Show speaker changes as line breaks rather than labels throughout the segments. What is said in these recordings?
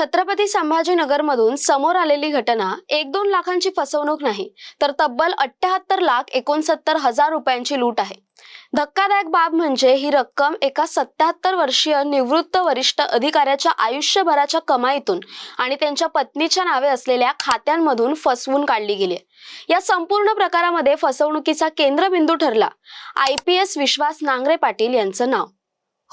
छत्रपती संभाजीनगरमधून समोर आलेली घटना एक दोन लाखांची फसवणूक नाही तर तब्बल अठ्याहत्तर लाख एकोणसत्तर हजार रुपयांची लूट आहे. धक्कादायक बाब म्हणजे ही रक्कम एका सत्याहत्तर वर्षीय निवृत्त वरिष्ठ अधिकाऱ्याच्या आयुष्यभराच्या कमाईतून आणि त्यांच्या पत्नीच्या नावे असलेल्या खात्यांमधून फसवून काढली गेली आहे. या संपूर्ण प्रकारामध्ये फसवणुकीचा केंद्रबिंदू ठरला. I P S Vishwas Nangare Patil यांचं नाव.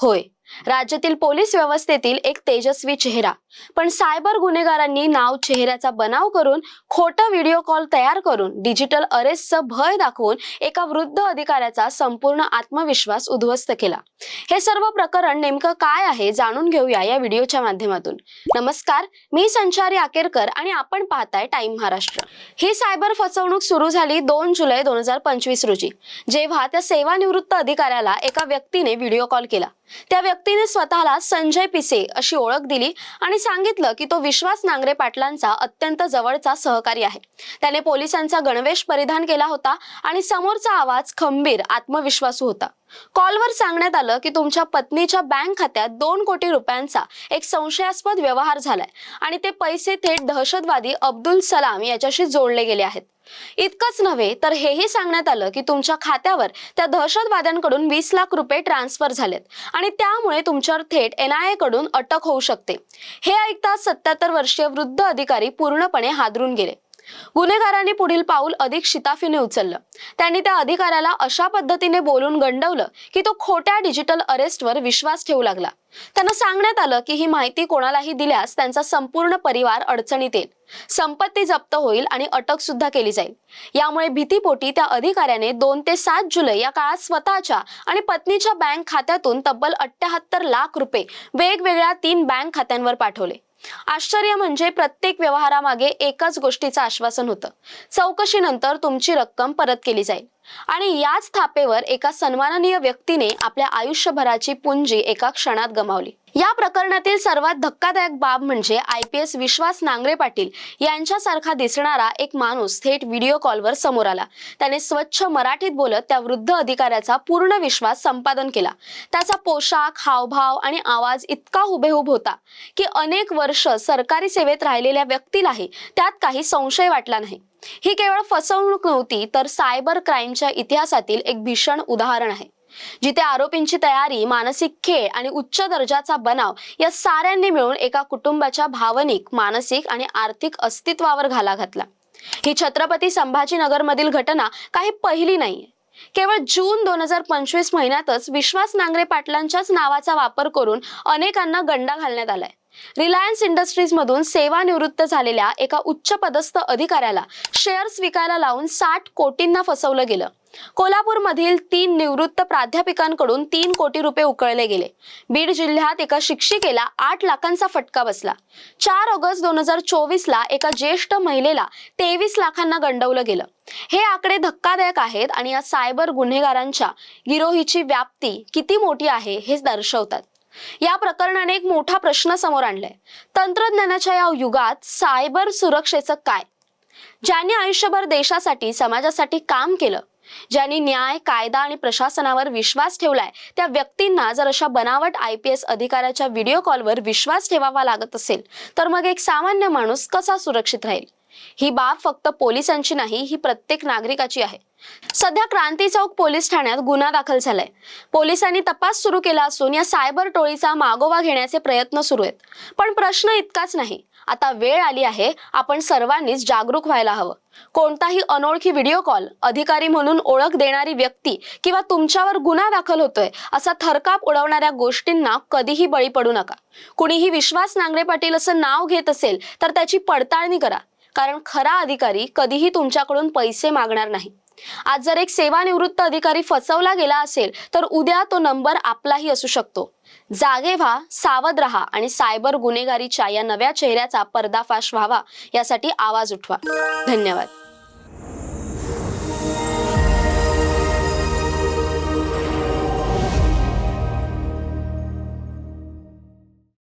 होय. राज्यातील पोलीस व्यवस्थेतील एक तेजस्वी चेहरा. पण सायबर गुन्हेगारांनी नाव चेहऱ्याचा बनाव करून खोटं व्हिडिओ कॉल तयार करून डिजिटल अरेस्टचं भय दाखवून एका वृद्ध अधिकाऱ्याचा संपूर्ण आत्मविश्वास उद्ध्वस्त केला. हे सर्व प्रकरण नेमकं काय आहे जाणून घेऊया या व्हिडिओच्या माध्यमातून. नमस्कार मी संचारी आकेरकर आणि आपण पाहताय टाइम महाराष्ट्र. ही सायबर फसवणूक सुरू झाली दोन जुलै दोन हजार पंचवीस रोजी. जेव्हा त्या सेवानिवृत्त अधिकाऱ्याला एका व्यक्तीने व्हिडिओ कॉल केला. त्या व्यक्तीने स्वतःला संजय पिसे अशी ओळख दिली आणि सांगितलं की तो विश्वास नांगरे पाटलांचा अत्यंत जवळचा सहकारी आहे. त्याने पोलिसांचा गणवेश परिधान केला होता आणि समोरचा आवाज खंबीर आत्मविश्वासू होता. कॉलवर सांगण्यात आलं की तुमच्या पत्नीच्या बँक खात्यात दोन कोटी रुपयांचा एक संशयास्पद व्यवहार झालाय आणि ते पैसे थेट दहशतवादी अब्दुल सलाम याच्याशी जोडले गेले आहेत. इतकंच नव्हे तर हेही सांगण्यात आलं की तुमच्या खात्यावर त्या दहशतवाद्यांकडून वीस लाख रुपये ट्रान्सफर झालेत आणि त्यामुळे तुमच्यावर थेट एन आयकडून अटक होऊ शकते. हे ऐकताच सत्याहत्तर वर्षीय वृद्ध अधिकारी पूर्णपणे हादरून गेले. गुन्हेगारांनी पुढील पाऊल अधिक शिताफीने उचललं. त्यांनी त्या अधिकाऱ्याला अशा पद्धतीने बोलून गंडवलं की तो खोट्या डिजिटल अरेस्टवर विश्वास ठेवू लागला. त्यांना सांगण्यात आलं की ही माहिती कोणालाही दिल्यास त्यांचा संपूर्ण परिवार अडचणीत येईल. संपत्ती जप्त होईल आणि अटक सुद्धा केली जाईल. यामुळे भीतीपोटी त्या अधिकाऱ्याने दोन ते सात जुलै या काळात स्वतःच्या आणि पत्नीच्या बँक खात्यातून तब्बल अठ्याहत्तर लाख रुपये वेगवेगळ्या तीन बँक खात्यांवर पाठवले. आश्चर्य म्हणजे प्रत्येक व्यवहारामागे एकाच गोष्टीचं आश्वासन होतं. चौकशीनंतर तुमची रक्कम परत केली जाईल. आणि याच थापेवर एका सन्माननीय व्यक्तीने आपल्या आयुष्यभराची पुंजी एका क्षणात गमावली. या प्रकरणातील सर्वात धक्कादायक बाब म्हणजे I P S Vishwas Nangare Patil यांच्यासारखा दिसणारा एक माणूस थेट व्हिडिओ कॉलवर समोर आला. त्याने स्वच्छ मराठीत बोलत त्या वृद्ध अधिकाऱ्याचा पूर्ण विश्वास संपादन केला. त्याचा पोशाख हावभाव आणि आवाज इतका हुबेहूब होता की अनेक वर्ष सरकारी सेवेत राहिलेल्या व्यक्तीलाही त्यात काही संशय वाटला नाही. ही केवळ फसवणूक नव्हती तर सायबर क्राईमच्या इतिहासातील एक भीषण उदाहरण आहे. जिथे आरोपींची तयारी मानसिक खेळ आणि उच्च दर्जाचा बनाव या साऱ्यांनी मिळून एका कुटुंबाच्या भावनिक मानसिक आणि आर्थिक अस्तित्वावर घाला घातला. ही छत्रपती संभाजीनगर मधील घटना काही पहिली नाहीये. केवळ जून दोन हजार पंचवीस महिन्यातच विश्वास नांगरे पाटलांच्याच नावाचा वापर करून अनेकांना गंडा घालण्यात आलाय. रिलायन्स इंडस्ट्रीज मधून सेवानिवृत्त झालेल्या एका उच्च पदस्थ अधिकाऱ्याला शेअर्स विकायला लावून साठ कोटींना फसवलं गेलं. कोल्हापूर मधील तीन निवृत्त प्राध्यापिकांकडून तीन कोटी रुपये उकळले गेले. बीड जिल्ह्यात एका शिक्षिकेला आठ लाखांचा फटका बसला. चार ऑगस्ट दोन हजार चोवीस ला एका ज्येष्ठ महिलेला तेवीस लाखांना गंडवलं गेलं. हे आकडे धक्कादायक आहेत आणि या सायबर गुन्हेगारांच्या गिरोहीची व्याप्ती किती मोठी आहे हे दर्शवतात. या प्रकरणाने एक मोठा प्रश्न समोर आणलाय. तंत्रज्ञानाच्या या युगात सायबर सुरक्षेचं काय? ज्यांनी आयुष्यभर देशासाठी समाजासाठी काम केलं ज्यांनी न्याय कायदा आणि प्रशासनावर विश्वास ठेवलाय त्या व्यक्तींना जर अशा बनावट आय पी एस अधिकाऱ्याच्या व्हिडिओ कॉलवर विश्वास ठेवावा लागत असेल तर मग एक सामान्य माणूस कसा सुरक्षित राहील? ही बाब फक्त पोलिसांची नाही ही प्रत्येक नागरिकाची आहे. सध्या क्रांती चौक पोलीस ठाण्यात गुन्हा दाखल झालाय. पोलिसांनी तपास सुरू केला असून या सायबर टोळीचा मागोवा घेण्याचे प्रयत्न सुरू आहेत. पण प्रश्न इतकाच नाही. आता वेळ आली आहे आपण सर्वांनीच जागरूक व्हायला हवं. कोणताही अनोळखी व्हिडिओ कॉल अधिकारी म्हणून ओळख देणारी व्यक्ती किंवा तुमच्यावर गुन्हा दाखल होतोय असा थरकाप उडवणाऱ्या गोष्टींना कधीही बळी पडू नका. कुणीही विश्वास नांगरे पाटील असं नाव घेत असेल तर त्याची पडताळणी करा. कारण खरा अधिकारी कधीही तुमच्याकडून पैसे मागणार नाही. आज जर एक सेवानिवृत्त अधिकारी फसवला गेला असेल तर उद्या तो नंबर आपलाही असू शकतो. जागे व्हा सावध राहा आणि सायबर गुन्हेगारीच्या या नव्या चेहऱ्याचा पर्दाफाश व्हावा यासाठी आवाज उठवा. धन्यवाद.